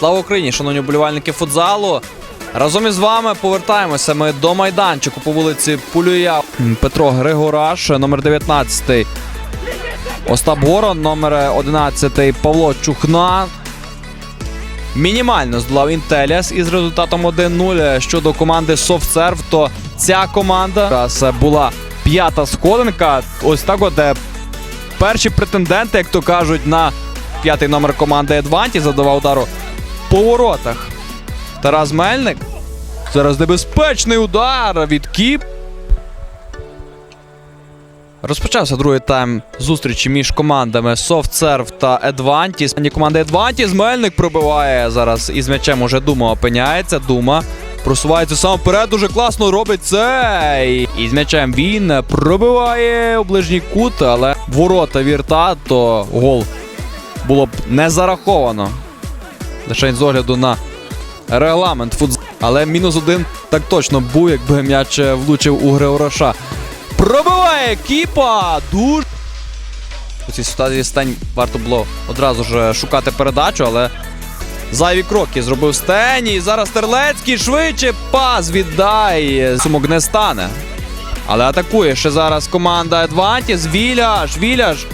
Слава Україні, шановні вболівальники футзалу. Разом із вами повертаємося ми до майданчику по вулиці Пулюя. Петро Григораш, номер 19. Остап Горон, номер 11 Павло Чухна. Мінімально здолав Інтеліас із результатом 1-0. Щодо команди SoftServe, то ця команда якраз була п'ята сходинка. Ось так от е, перші претенденти, як то кажуть, на п'ятий номер команди Едванті задавав удару по воротах. Тарас Мельник. Зараз небезпечний удар від Кіп. Розпочався другий тайм зустрічі між командами SoftServe та. Ні команда Advantis Мельник пробиває зараз із м'ячем уже Дума опиняється. Дума просувається сам вперед, дуже класно робить це. І з м'ячем він пробиває у ближній кут, але ворота вірта, то гол було б не зараховано. Лише з огляду на регламент футзалу. Але мінус один так точно був, якби м'яч е, влучив у Григороша. Пробиває Кіпа! Дуже. У цій ситуації стань варто було одразу ж шукати передачу, але зайві кроки зробив Стені. І зараз Терлецький швидше пас віддай. Сумок не стане. Але атакує ще зараз команда Адвантіс. Віляш, Віляш.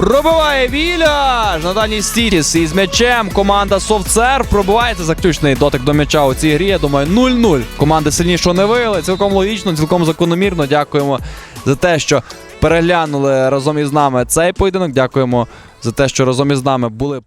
Пробиває Віляш на даній Стітіс. І з м'ячем команда SoftServe пробивається заключний дотик до м'яча у цій грі. Я думаю, 0-0. Команди сильнішого не виявили. Цілком логічно, цілком закономірно. Дякуємо за те, що переглянули разом із нами цей поєдинок. Дякуємо за те, що разом із нами були.